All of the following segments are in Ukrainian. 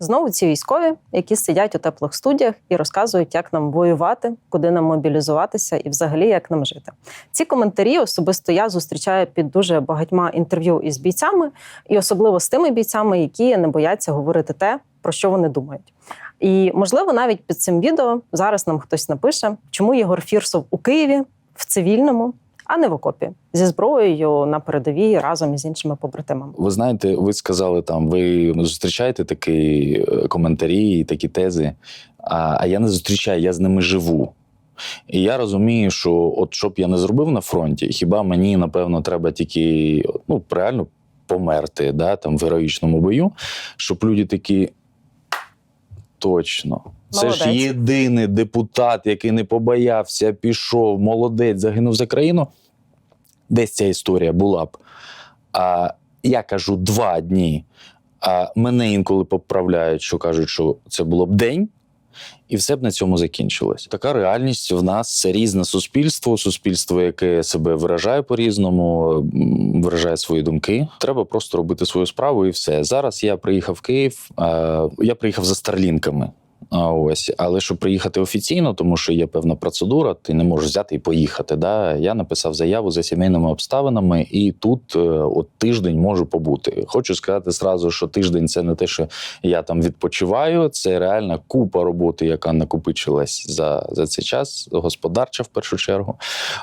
Знову ці військові, які сидять у теплих студіях і розказують, як нам воювати, куди нам мобілізуватися і взагалі як нам жити. Ці коментарі особисто я зустрічаю під дуже багатьма інтерв'ю із бійцями, і особливо з тими бійцями, які не бояться говорити те, про що вони думають. І можливо, навіть під цим відео зараз нам хтось напише, чому Єгор Фірсов у Києві в цивільному, а не в окопі зі зброєю на передовій разом із іншими побратимами. Ви знаєте, ви сказали там, ви зустрічаєте такі е, коментарі, і такі тези. А, а я не зустрічаю, я з ними живу. І я розумію, що от що б я не зробив на фронті, хіба мені, напевно, треба тільки ну, реально померти да, там, в героїчному бою, щоб люди такі. Точно. Це ж єдиний депутат, який не побоявся, пішов, молодець, загинув за країну. Десь ця історія була б. А я кажу два дні. А мене інколи поправляють, що кажуть, що це було б день, і все б на цьому закінчилось. Така реальність в нас це різне суспільство, суспільство, яке себе виражає по-різному, виражає свої думки. Треба просто робити свою справу і все. Зараз я приїхав в Київ. Я приїхав за старлінками. А ось, але щоб приїхати офіційно, тому що є певна процедура, ти не можеш взяти і поїхати. Да? Я написав заяву за сімейними обставинами, і тут е, от тиждень можу побути. Хочу сказати зразу, що тиждень це не те, що я там відпочиваю. Це реальна купа роботи, яка накопичилась за, за цей час, господарча в першу чергу.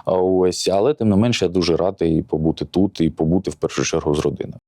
А Ось, але тим не менше, я дуже радий побути тут і побути в першу чергу з родиною.